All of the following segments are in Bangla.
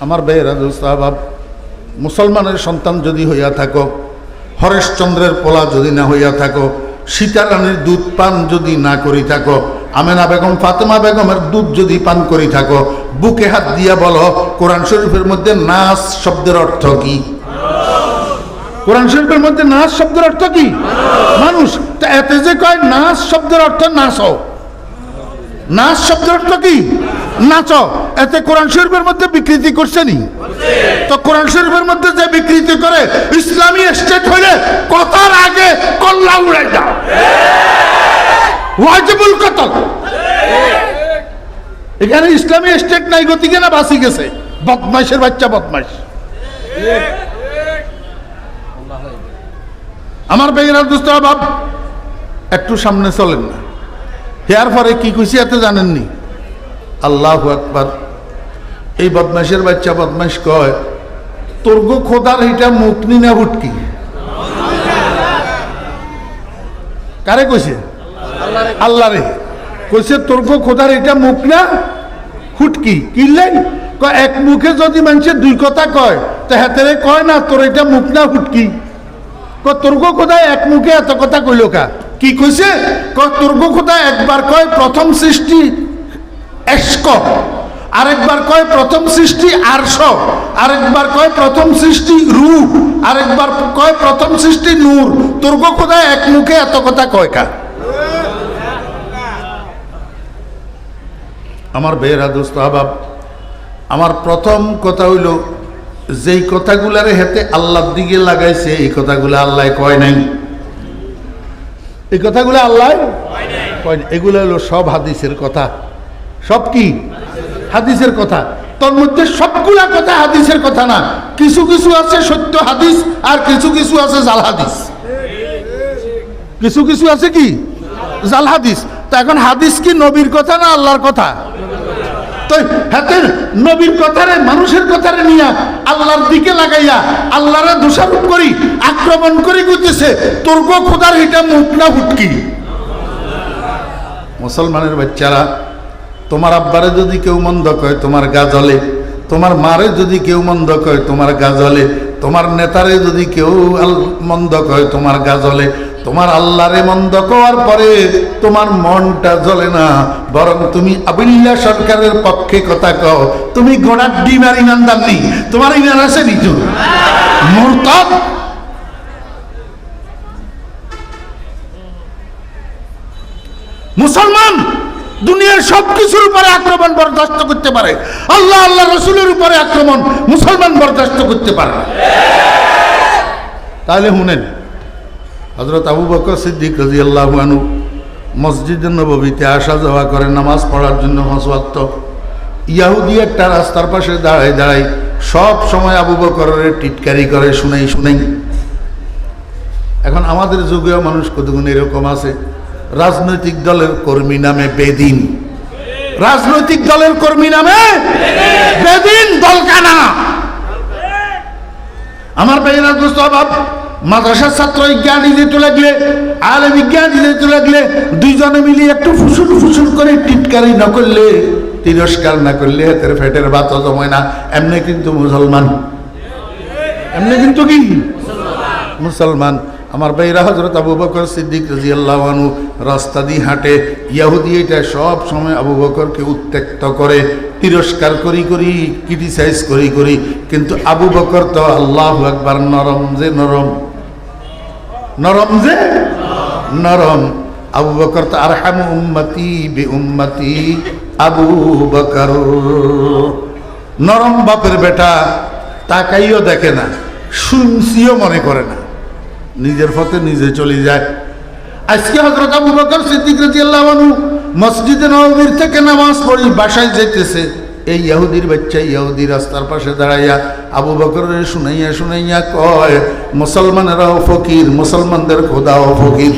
আমার বেয়েরা সাহাব মুসলমানের সন্তান যদি হইয়া থাকো হরেশচন্দ্রের পোলা যদি না হইয়া থাকো, সীতারানীর দুধ পান যদি না করি থাকো, আমেনা বেগম, ফাতেমা বেগমের দুধ যদি পান করি থাকো, বুকে হাত দিয়া বলো, কোরআন শরীফের মধ্যে নাচ শব্দের অর্থ কি? কোরআন শরীফের মধ্যে নাচ শব্দের অর্থ কি? মানুষ এতে যে কয় নাচ শব্দের অর্থ নাচ। নাচ শব্দের অর্থ কি? নাচ। এতে কোরআন শরীফের মধ্যে বিকৃতি করছে নি? তো কোরআন শরীফের মধ্যে যে বিকৃতি করে, ইসলামী স্টেট হইলে কথার আগে কল্লা উড়াই দাও। ওয়াজিবুল কতল। এখানে ইসলামী স্টেট নাই গতিকে না বাসি গেছে? বদমাইশের বাচ্চা বদমাইশ। আমার বেগের দুস্থ বাপ, একটু সামনে চলেন না। হেয়ার পরে কি খুশি এত জানেননি? আল্লাহ একবার এই বদমাইশের বাচ্চা বদমাইশ কয় তোর গো খোদার এইটা মুখ নি হুটকি কারে কইছে? আল্লাহ রে কইছে তোর গো খোদার এটা মুখ না হুটকি কিনলেন এক মুখে যদি মানুষের দুই কথা কয়, তা হাতেরে কয় না তোর এটা মুখ না হুটকি ক তোর্গ খোদা এক মুখে এত কথা কইল কা? কি কইছে? ক তোর্গ খোদা একবার কয়, প্রথম সৃষ্টি এস্ক। আরেকবার কয় প্রথম সৃষ্টি আরশ আরেকবার কয় প্রথম সৃষ্টি রু আরেকবার কয় প্রথম সৃষ্টি নূর। তোর্গ খোদা এক মুখে এত কথা কয় কা আমার বেয়েরা দোস্ত আবাব আমার প্রথম কথা হইল, যেই কথাগুলারে হেতে আল্লাহর দিকে লাগাইছে, এই কথাগুলো আল্লাহ কয় নাই। এই কথাগুলো আল্লাহ কয়। এগুলো হলো সব হাদিসের কথা। সব কি? হাদিসের কথা। তোর মধ্যে সবগুলা কথা হাদিসের কথা না। কিছু কিছু আছে সত্য হাদিস, আর কিছু কিছু আছে জাল হাদিস। কিছু কিছু আছে কি? জাল হাদিস। তা এখন হাদিস কি নবীর কথা না আল্লাহর কথা? তো হাতের নবীর কথারে, মানুষের কথারে নিয়া আল্লাহর দিকে লাগাইয়া আল্লাহরে দোষারোপ করি, আক্রমণ করি করতেছে তোর গো খোদার এটা মুখ না মুসলমানের বাচ্চারা তোমার আব্বারে যদি কেউ মন্দ কয়, তোমার গা জ্বলে। তোমার মারে যদি কেউ মন্দ কয়, তোমার গা জ্বলে। তোমার নেতারে যদি কেউ মন্দ কয়, তোমার গা জ্বলে। তোমার আল্লাহরে মন্দ কওয়ার পরে তোমার মনটা জ্বলে না। বরং তুমি আবিল্লা সরকারের পক্ষে কথা কও। তুমি গোড়ার ডিম আর ইমানদার নেই। তোমার ইমান আছে নিচু মুরতাদ। মুসলমান! দুনিয়ার সব কিছুর উপরে আক্রমণ বরদাস্ত করতে পারে। আল্লাহ আল্লাহ রসুলের উপরে আক্রমণ মুসলমান বরদাস্ত করতে পারে। তাহলে শুনেন হজরত আবু বকর সিদ্দিক রাজি আল্লাহ আনু মসজিদের নবীতে আসা যাওয়া করে নামাজ পড়ার জন্য হসওয়াক্ত ইয়াহুদি একটা রাস্তার পাশে দাঁড়ায় দাঁড়ায় সব সময় আবু বকরের টিটকারি করে, শুনেই শুনেই। এখন আমাদের যুগেও মানুষ কতগুণ এরকম আছে? রাজনৈতিক দলের কর্মী নামে বেদিন। রাজনৈতিক দলের কর্মী নামে বেদিন দলকানা। আমার ভাইয়েরা দোস্ত অভাব মাদ্রাসার ছাত্র জ্ঞান দিতে লাগলে আলে বিজ্ঞান দিতে লাগলে, দুইজনে মিলে একটু ফুসুল ফুসুল করে টিটকারি না করলে, তিরস্কার না করলে হাতের ফেটের বাত জমায় না। এমনি কিন্তু মুসলমান। এমনি কিন্তু কি? মুসলমান। আমার ভাইরা হজরত আবু বকর সিদ্দিক রাজি আল্লাহ আনু রাস্তা দিয়ে হাঁটে। ইয়াহুদি এটা সব সময় আবু বকরকে উত্ত্যক্ত করে, তিরস্কার করি করি ক্রিটিসাইজ করি করি, কিন্তু আবু বকর তো আল্লাহ একবার নরম যে নরম। নরম যে? নরম। আবু বকর তো আর হাম উম্মতি বে উম্মতি। আবু বকর নরম বাপের বেটা, তাকাইও দেখে না, শুনছিও মনে করে না। নিজের পথে নিজে চলে যায়। আজকে হজরত আবু বকর সিদ্দিক রাদিয়াল্লাহু আনহু মসজিদে নববীর থেকে নামাজ পড়ি বাসায় যাইতেছে। এই ইহুদির বাচ্চা ইহুদি রাস্তার পাশে দাঁড়াইয়া আবু বকরের শুনাইয়া শুনাইয়া কয়, মুসলমানেরাও ফকির, মুসলমানদের খোদাও ফকির।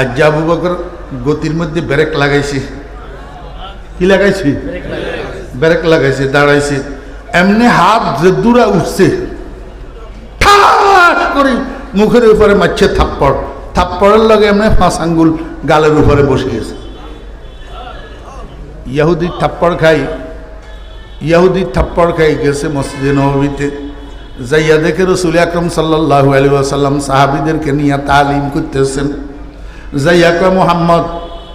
আজ আবু বকর গতির মধ্যে ব্রেক লাগাইছি। কি লাগাইছি। ব্রেক লাগাইছে, দাঁড়াইছে। এমনি হাত যে দূরা উঠছে করে, মুখের উপরে মারছে থাপ্পড়। থাপ্পড়ের লগে এমনি ফাঁস আঙ্গুল গালের উপরে বসে গেছে। ইয়াহুদি থাপ্পড় খাই ইয়াহুদি থাপ্পড় খাই গেছে মসজিদে নবীতে যাইয়া দেখে রসুল আকরম সাল্লাহ আলী আসাল্লাম সাহাবিদেরকে নিয়ে তালিম করতেছেন। যাইয়া কয়, মোহাম্মদ,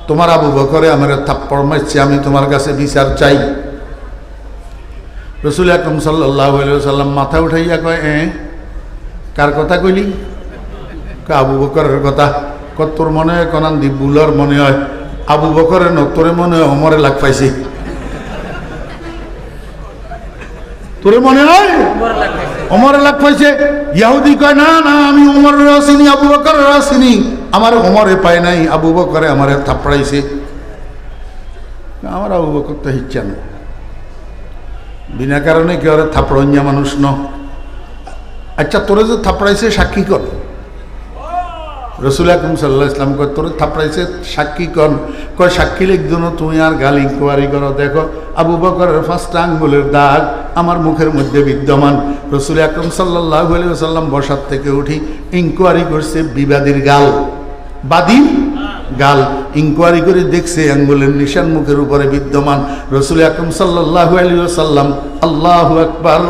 তোমার আবু বকরে আমার থাপ্পড় মারছে, আমি তোমার কাছে বিচার চাই। রসুল আকরম সাল্লাহ আলী সাল্লাম মাথা উঠাইয়া কয় এ কার কথা কইলি? আবু বকরের কথা। কত তোর মনে হয়, কনান দি বুলার মনে হয়? আবু বকরের নতরে মনে হয় অমরে লাগ পাইছে। তোরে মনে হয়? অমর লাগ পাইছে। ইয়াহুদি কয়, না না, আমি উমর আসিনি, আবু বকর আসিনি। আমার ওমরে পায় নাই, আবু বকরে আমার থাপড়াইছে। আমার আবু বকর তো হিচ্ছা না বিনা কারণে কেউ থাপড়ঞ্জা মানুষ ন আচ্ছা তোরে যে থাপড়াইছে সাক্ষী কর রসুল আকরম সাল্লাহ ইসলাম কয়, তোর থাপড়াইছে সাক্ষী কন? কয় সাক্ষী লিখদুন তুমি আর গাল ইনকোয়ারি করো, দেখো, আবু বকরের ফার্স্ট আঙ্গুলের দাগ আমার মুখের মধ্যে বিদ্যমান। রসুল আকরম সাল্লাহ সাল্লাম বসার থেকে উঠি, ইনকোয়ারি করছে বিবাদীর গাল। বাদী গাল। ইনকোয়ারি করে দেখছে আঙ্গুলের নিশান মুখের উপরে বিদ্যমান। রসুল আকরম সাল্লাহ আলী সাল্লাম, আল্লাহ আকবার।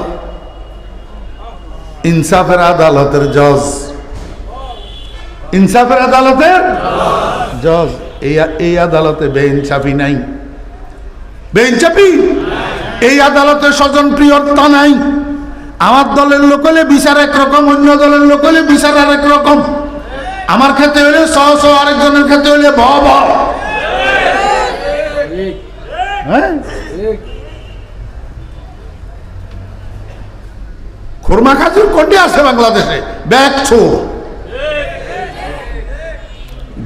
ইনসাফের আদালতের জজ। ইনসাফের আদালতের? জজ। এই এই আদালতে বেইনসাফি নাই। বেইনসাফি? এই আদালতে স্বজন প্রিয়তা নাই। আমার দলের লোক হলে বিচার একরকম, অন্য দলের লোক হলে বিচার আরেক রকম। আমার ক্ষেত্রে হলে স স, আরেকজনের ক্ষেত্রে হলে ভ। হ্যাঁ? খুরমা খাজুর কোনটি আছে বাংলাদেশে? ব্যাগ ছোড়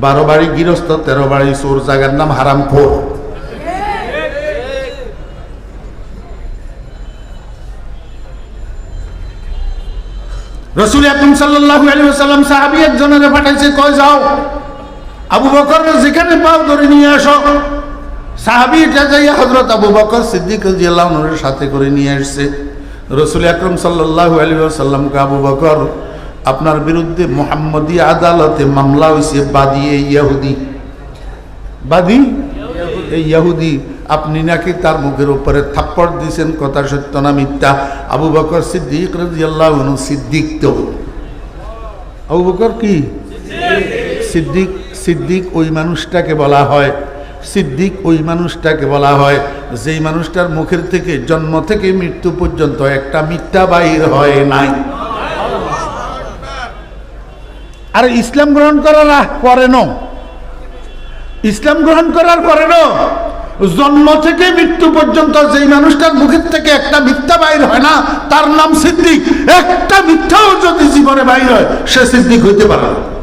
বারো বাড়ি গৃহস্থ, তেরো বাড়ি চোর, জায়গার নাম হারাম খোর রসুল সাল্লাহ আলী সাল্লাম সাহাবি একজনের পাঠাইছে, কয় যাও, আবু বকর যেখানে পাও ধরে নিয়ে আসো। সাহাবি এটা যাইয়া হজরত আবু বকর সিদ্দিক সাথে করে নিয়ে আসছে। রসুল আকরম সাল্লাহ আলী আবু বকর, আপনার বিরুদ্ধে মোহাম্মদী আদালতে মামলা হয়েছে বাদী এই ইয়াহুদি। বাদী? এই ইয়াহুদি, আপনি নাকি তার মুখের উপরে থাপ্পড় দিয়েছেন কথা সত্য না মিথ্যা? আবু বকর সিদ্দিক রাজিয়াল্লাহ সিদ্দিক তো। আবু বকর কি? সিদ্দিক। সিদ্দিক ওই মানুষটাকে বলা হয় সিদ্দিক ওই মানুষটাকে বলা হয়, যেই মানুষটার মুখের থেকে জন্ম থেকে মৃত্যু পর্যন্ত একটা মিথ্যা বাহির হয় নাই। আর ইসলাম গ্রহণ করার আহ পরে ন। ইসলাম গ্রহণ করার পরে ন। জন্ম থেকে মৃত্যু পর্যন্ত যেই মানুষটার মুখের থেকে একটা মিথ্যা বাইর হয় না, তার নাম সিদ্দিক। একটা মিথ্যাও যদি জীবনে বাইর হয়, সে সিদ্দিক হইতে পারে না।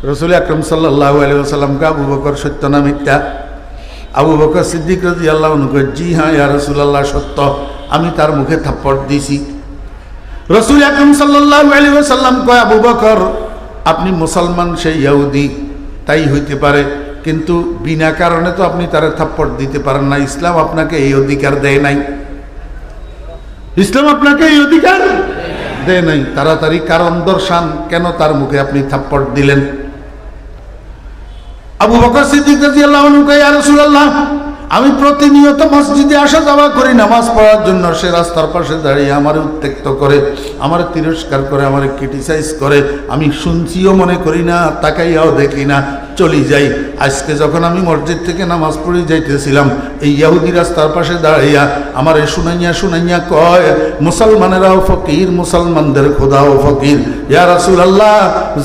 রসুল আকরম সাল্লাহ আলিয়াল্লামকে আবু বকর সত্য না মিথ্যা? আবু বকর সিদ্দিক রাজি আল্লাহ জি হ্যাঁ ইয়া রসুল্লাহ সত্য। আমি তার মুখে থাপ্পড় দিছি রসুল আকরম সাল্লাহ আলী সাল্লাম কয়, আবু বকর, আপনি মুসলমান সেই ইহুদি তাই হইতে পারে। কিন্তু বিনা কারণে তো আপনি তারা থাপ্পড় দিতে পারেন না। ইসলাম আপনাকে এই অধিকার দেয় নাই। ইসলাম আপনাকে এই অধিকার দেয় নাই। তাড়াতাড়ি কারণ দর্শান, কেন তার মুখে আপনি থাপ্পড় দিলেন? আবু বকর সিদ্দিক রাসূলুল্লাহ, আমি প্রতিনিয়ত মসজিদে আসা যাওয়া করি, নামাজ পড়ার জন্য সে রাস্তার পাশে দাঁড়িয়ে আমার উত্তেক্ত করে, আমার তিরস্কার করে, আমার ক্রিটিসাইজ করে। আমি শুনছিও মনে করি না, তাকাইয়াও দেখি না। চলি যাই। আজকে যখন আমি মসজিদ থেকে নামাজ পড়ে যাইতেছিলাম, এই ইয়াহুদি রাস্তার পাশে দাঁড়াইয়া আমার শুনাইয়া শুনাইয়া কয়, মুসলমানেরাও ফকির, মুসলমানদের খোদাও ফকির। ইয়া রাসুল আল্লাহ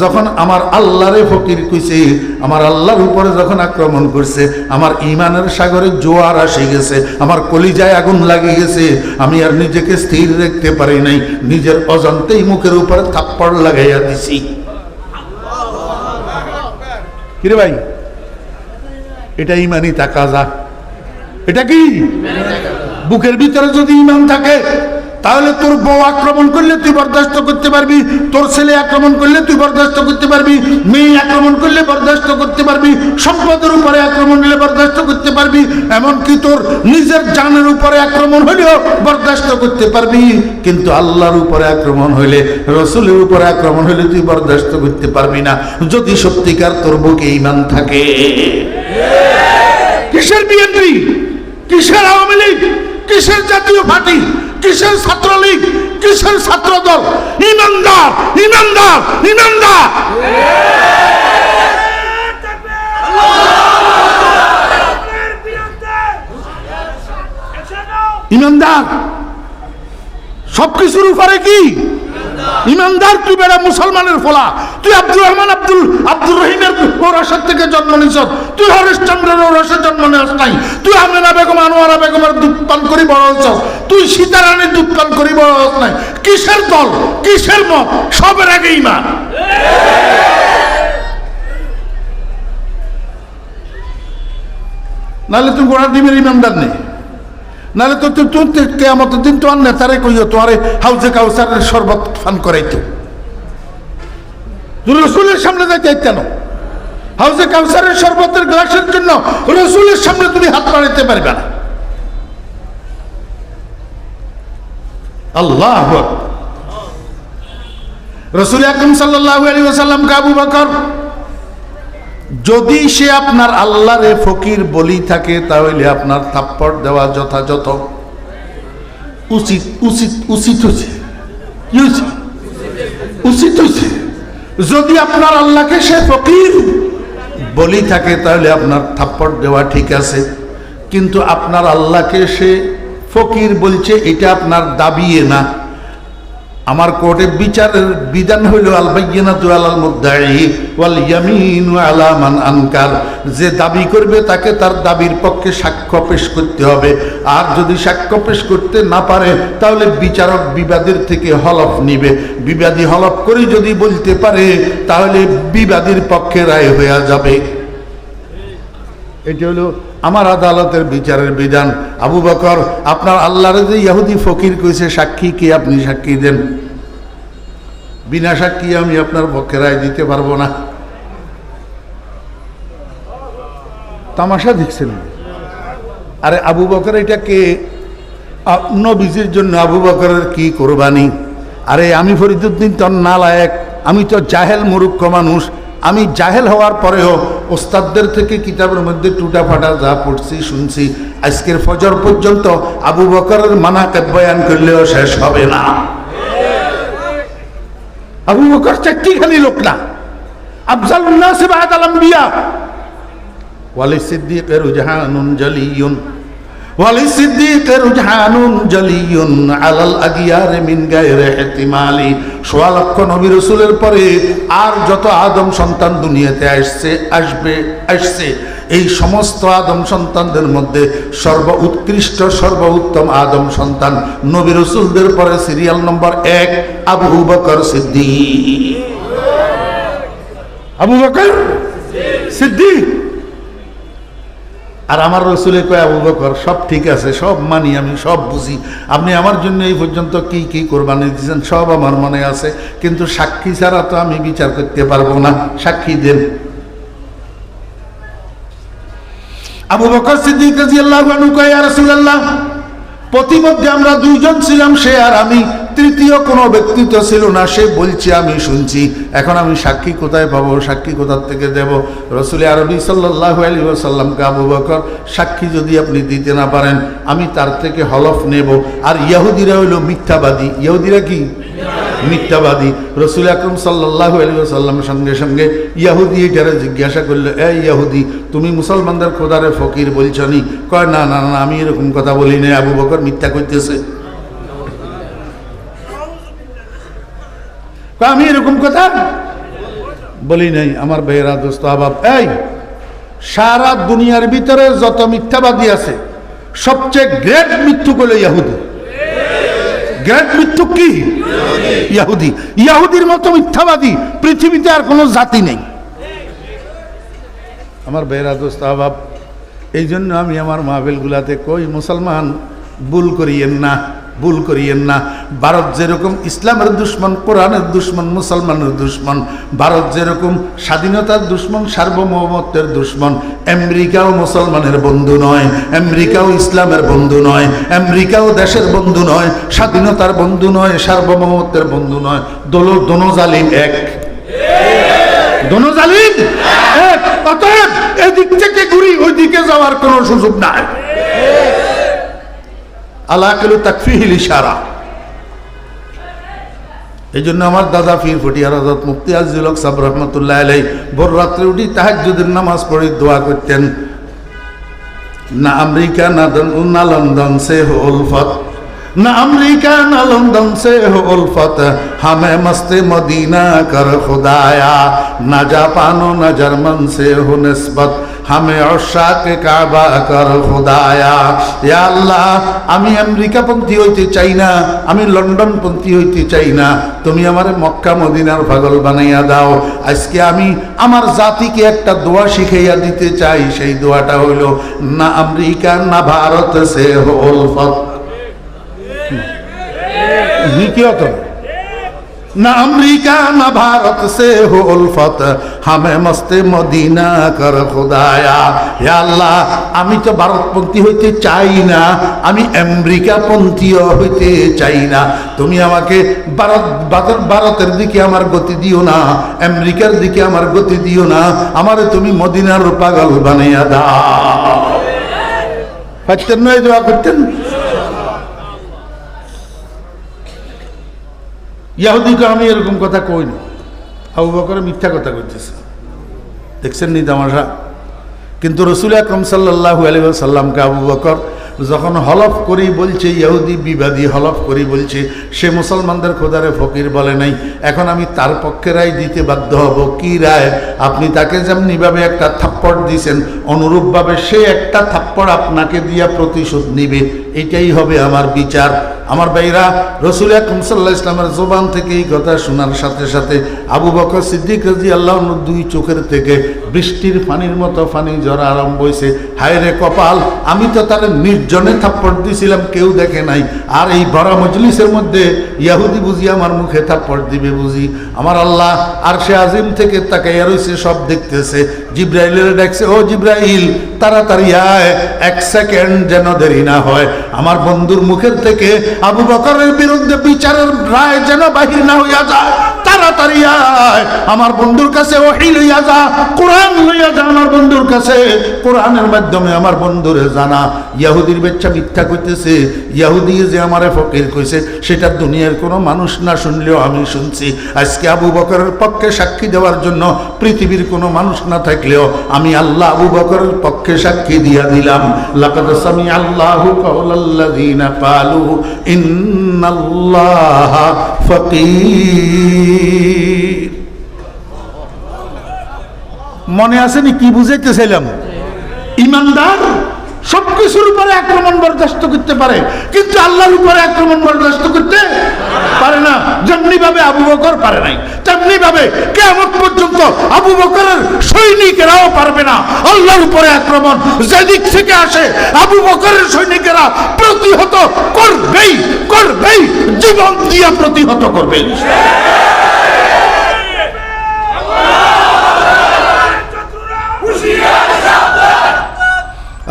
যখন আমার আল্লাহরে ফকির কইছে, আমার আল্লাহর উপরে যখন আক্রমণ করছে, আমার ইমানের সাগরে জোয়ার আসে গেছে, আমার কলিজায় আগুন লাগে গেছে, আমি আর নিজেকে স্থির রাখতে পারি নাই, নিজের অজান্তেই মুখের উপরে থাপ্পড় লাগাইয়া দিছি। কিরে ভাই? এটা ইমানই তাকাজা এটা কি? বুকের ভিতরে যদি ইমান থাকে তাহলে তোর বউ আক্রমণ করলে তুই বরদাস্ত করতে পারবি, তোর ছেলে আক্রমণ করলে তুই বরদাস্ত করতে পারবি, মেয়ে আক্রমণ করলে বরদাস্ত করতে পারবি, সম্পদের উপরে আক্রমণ হলে বরদাস্ত করতে পারবি, এমনকি তোর নিজের জানের উপরে আক্রমণ হলেও বরদাস্ত করতে পারবি। কিন্তু আল্লাহর উপরে আক্রমণ হইলে, রসুলের উপরে আক্রমণ হলে তুই বরদাস্ত করতে পারবি না। যদি সত্যিকার তোর বুকে ইমান থাকে। কিসের বিএনপি? কিসের আওয়ামী লীগ? কিসের জাতীয় পার্টি? কিসের ছাত্রলীগ? কিসের ছাত্র দল ইমানদার ইমানদার ইমানদার! ইমানদার! সবকিছুর উপরে কি? ইমানদার তুই বেড়া মুসলমানের ফলা? তুই আব্দুর রহমান, আব্দুল, আব্দুর রহিমের ওরসের থেকে জন্ম নিছ। তুই হরিশ্চন্দ্রের ওরসের জন্ম নিস নাই। তুই আমেনা বেগম, আনোয়ারা বেগমের দুধ পান করি বড় হচ্ছ তুই সীতারানীর দুধ পান করি বড় হস নাই। কিসের দল? কিসের মত? সবের আগে ইমান। নাহলে গোড়া ডিমের নেই। নাহলে তো দিন তোমার নেতারে তোমার হাউজে কাউসারের শরবত ফান করাইতো। রসুলের সামনে যাইতে কেন হাউজে কাউসারের শরবতের গ্লাসের জন্য রসুলের সামনে তুমি হাত বাড়াইতে পারবে না। আল্লাহ রসুল আকরম সাল্লাহ আলী ওসাল্লাম আবু বকর? যদি সে আপনার আল্লাহরে ফকির বলি থাকে, তাহলে আপনার থাপ্পড় দেওয়া যথাযথ। উচিত উচিত উচিত হয়েছে? উচিত হয়েছে। যদি আপনার আল্লাহকে সে ফকির বলি থাকে, তাহলে আপনার থাপ্পড় দেওয়া ঠিক আছে। কিন্তু আপনার আল্লাহকে সে ফকির বলছে, এটা আপনার দাবিয়ে না। আমার কোর্টে বিচারের বিধান হইল, আল বাইয়িনাতু আনকার। যে দাবি করবে তাকে তার দাবির পক্ষে সাক্ষ্য পেশ করতে হবে। আর যদি সাক্ষ্য পেশ করতে না পারে, তাহলে বিচারক বিবাদের থেকে হলফ নিবে। বিবাদী হলফ করে যদি বলতে পারে, তাহলে বিবাদীর পক্ষে রায় হয়ে যাবে। এটি হলো আমার আদালতের বিচারের বিধান। আবু বকর, আপনার আল্লাহরে যে ইহুদি ফকির কইছে, সাক্ষী কি আপনি সাক্ষী দেন? বিনা সাক্ষী আমি আপনার পক্ষে রায় দিতে পারব না। তামাশা দেখছেন? আরে আবু বকর, এটা কে? নবীজির জন্য আবু বকরের কি কোরবানি? আরে আমি ফরিদুদ্দিন তোর নালায়ক, আমি তো জাহেল মুরুক্ষ মানুষ। আমি জাহেল হওয়ার পরেও ওস্তাদদের থেকে কিতাবের মধ্যে টুটা ফাটা যা পড়ছি, শুনছি, আজকের ফজর পর্যন্ত আবু বকরের মানা বয়ান করলেও শেষ হবে না। আবু বকর চারটিখানি লোক না। আফজাল উন্নাসে বাহাদ আলম্বিয়া ওয়ালি সিদ্দিকের রুজাহান জলিয়ন। ওয়ালি সিদ্দিকের জালিয়ুন পরে আর যত আদম সন্তান দুনিয়াতে আসছে, আসবে, আসছে, এই সমস্ত আদম সন্তানদের মধ্যে সর্ব উৎকৃষ্ট, সর্ব উত্তম আদম সন্তান নবী রসুলদের পরে সিরিয়াল নম্বর এক, আবু বকর সিদ্ধি আবু বকর সিদ্ধি আর আমার রসুলে কয়, আবু বকর, সব ঠিক আছে, সব মানি, আমি সব বুঝি। আপনি আমার জন্য এই পর্যন্ত কি কি কোরবানি দিয়েছেন, সব আমার মনে আছে। কিন্তু সাক্ষী ছাড়া তো আমি বিচার করতে পারব না। সাক্ষী দেন। আবু বকর সিদ্দিক কয়, ইয়া রাসূলুল্লাহ, প্রতিমধ্যে আমরা দুইজন ছিলাম, সে আর আমি। তৃতীয় কোনো ব্যক্তিত্ব ছিল না, সে বলছে, আমি শুনছি। এখন আমি সাক্ষী কোথায় পাবো? সাক্ষী কোথার থেকে দেব? রসুল আরবি সাল্লাহ আলী সাল্লামকে আবু বকর, সাক্ষী যদি আপনি দিতে না পারেন, আমি তার থেকে হলফ নেব। আর ইয়াহুদিরা হইল মিথ্যাবাদী। ইয়াহুদিরা কি? মিথ্যাবাদী। রসুল আকরম সাল্লাহ আলী সাল্লামের সঙ্গে সঙ্গে ইয়াহুদি এটারে জিজ্ঞাসা করল, এ ইয়াহুদি, তুমি মুসলমানদের খোদারে ফকির বলছনি কয়, না না না, আমি এরকম কথা বলি না আবু বকর মিথ্যা করতেছে আমি এরকম কথা? বলি নাই, আমার বেহরা দোস্ত, আবাব, এই, সারা দুনিয়ার ভিতরে যত মিথ্যাবাদী আছে, সবচেয়ে গ্রেট মৃত্যু করল ইয়াহুদি। গ্রেট মৃত্যু কি? ইয়াহুদি। ইয়াহুদির মতো মিথ্যাবাদী পৃথিবীতে আর কোনো জাতি নেই। আমার বেহরা দোস্ত, আবাব এই জন্য আমি আমার মাহবিলগুলাতে কই মুসলমান ভুল করিয়েন না। ভুল করিয়েন না। ভারত যেরকম ইসলামের দুশ্মন, কোরআনের দুশ্মন, মুসলমানের দুশ্মন, ভারত যেরকম স্বাধীনতার দুশ্মন, সার্বভৌমত্বের দুশ্মন, আমেরিকাও মুসলমানের বন্ধু নয়, আমেরিকাও ইসলামের বন্ধু নয়, আমেরিকাও দেশের বন্ধু নয়, স্বাধীনতার বন্ধু নয়, সার্বভৌমত্বের বন্ধু নয়। দোলো, দোনো জালিম এক। দোনো এদিক থেকে ঘুরি ওই দিকে যাওয়ার কোনো সুযোগ নাই। আলাকেলু তাকফিহিল ইশারা এই জন্য আমার দাদা ফির ফটিয়ার হজরত মুফতি আজিল হক সাব রহমতুল্লাহ আলাই ভোর রাত্রে উঠি তাহাজ্জুদের নামাজ পড়ে দোয়া করতেন। না আমেরিকা, না না লন্ডন, সে উলফত। না আমেরিকা, না লন্ডন, সে উলফত। হামে মস্তে মদিনা কর খুদায়া। না জাপান না জার্মান, সে হো নিসবত। হামে অশাক কাবা কর খুদায়া ইয়া আল্লাহ আমি আমেরিকাপন্থী হইতে চাই না আমি লন্ডনপন্থী হইতে চাই না তুমি আমার মক্কা মদিনার পাগল বানাইয়া দাও আজকে আমি আমার জাতিকে একটা দোয়া শিখাইয়া দিতে চাই সেই দোয়াটা হইল না আমেরিকা না ভারত সে হল হোল না আমেরিকা না ভারত সে হো উলফত। হামে মস্তে মদিনা কর খুদায়া। হে আল্লাহ আমি তো ভারতপন্থী হইতে চাই না। আমি আমেরিকা পন্থীও হইতে চাই না। তুমি আমাকে ভারত ভারত- ভারতের দিকে আমার গতি দিও না। আমেরিকার দিকে আমার গতি দিও না। আমারে তুমি মদিনার পাগল বানাইয়া দাও। পারতেন নয় দোয়া করতেন? ইয়াহুদিকে আমি এরকম কথা কই না। আবু বকর মিথ্যা কথা কইতেছে। দেখছেন নি তামাশা কিন্তু রসুল আকরম সাল্লাহ আলী সাল্লামকে আবু বকর যখন হলফ করি বলছে, ইহুদি বিবাদী হলফ করি বলছে, সে মুসলমানদের খোদারে ফকির বলে নাই। এখন আমি তার পক্ষে রায় দিতে বাধ্য হব। কি রায়? আপনি তাকে যেমনিভাবে একটা থাপ্পড় দিয়েছেন অনুরূপভাবে সে একটা থাপ্পড় আপনাকে দিয়া প্রতিশোধ নিবে। এটাই হবে আমার বিচার। আমার ভাইরা, রসুল আকরম সাল্লাহ ইসলামের জোবান থেকে এই কথা শোনার সাথে সাথে আবু বকর সিদ্দিক রাজি আল্লাহ দুই চোখের থেকে বৃষ্টির পানির মতো পানি ঝরা আরম্ভ হয়েছে হায় রে কপাল, আমি তো তার নির্জনে থাপ্পড় দিয়েছিলাম কেউ দেখে নাই। আর এই ভরা মজলিসের মধ্যে ইয়াহুদি বুঝি আমার মুখে থাপ্পড় দিবে বুঝি। আমার আল্লাহ আর সে আজিম থেকে তাকাইয়া রয়েছে সব দেখতেছে। জিব্রাইলের ডাকছে ও জিব্রাইল, তাড়াতাড়ি আয়, এক সেকেন্ড যেন দেরি না হয়। আমার বন্ধুর মুখের থেকে আবু বকরের বিরুদ্ধে বিচারের রায় যেন বাহির না হইয়া যায়। তাড়াতাড়ি আয়। আমার বন্ধুর কাছে ওহি লইয়া যা, কোরআন লইয়া যা আমার বন্ধুর কাছে। কোরআনের মাধ্যমে আমার বন্ধুরে জানা। ইয়াহুদির বেচ্চা মিথ্যা কইতেছে, ইয়াহুদি যে আমারে ফকির কইছে, সেটা দুনিয়ার কোনো মানুষ না শুনলেও আমি শুনছি। আজকে আবু বকরের পক্ষে সাক্ষী দেওয়ার জন্য পৃথিবীর কোনো মানুষ না থাকলেও আমি আল্লাহ আবু বকরের পক্ষে সাক্ষী দিয়া দিলাম। লাকাদ সামি আল্লাহু কাওলাল্লাযিনা ক্বালু ইন্নাল্লাহা ফাকির। মনে আছে নি কি বুঝাইতেছিলাম ইমানদার সবকিছুর উপরে আক্রমণ বরদাস্ত করতে পারে, কিন্তু আল্লাহর উপরে আক্রমণ বরদাস্ত করতে পারে না। যেমনি ভাবে আবু বকর পারে নাই তেমনি ভাবে কেমন পর্যন্ত আবু বকরের সৈনিকেরাও পারবে না। আল্লাহর উপরে আক্রমণ যেদিক থেকে আসে, আবু বকরের সৈনিকেরা প্রতিহত করবেই করবেই, জীবন দিয়া প্রতিহত করবে।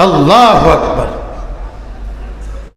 الله أكبر.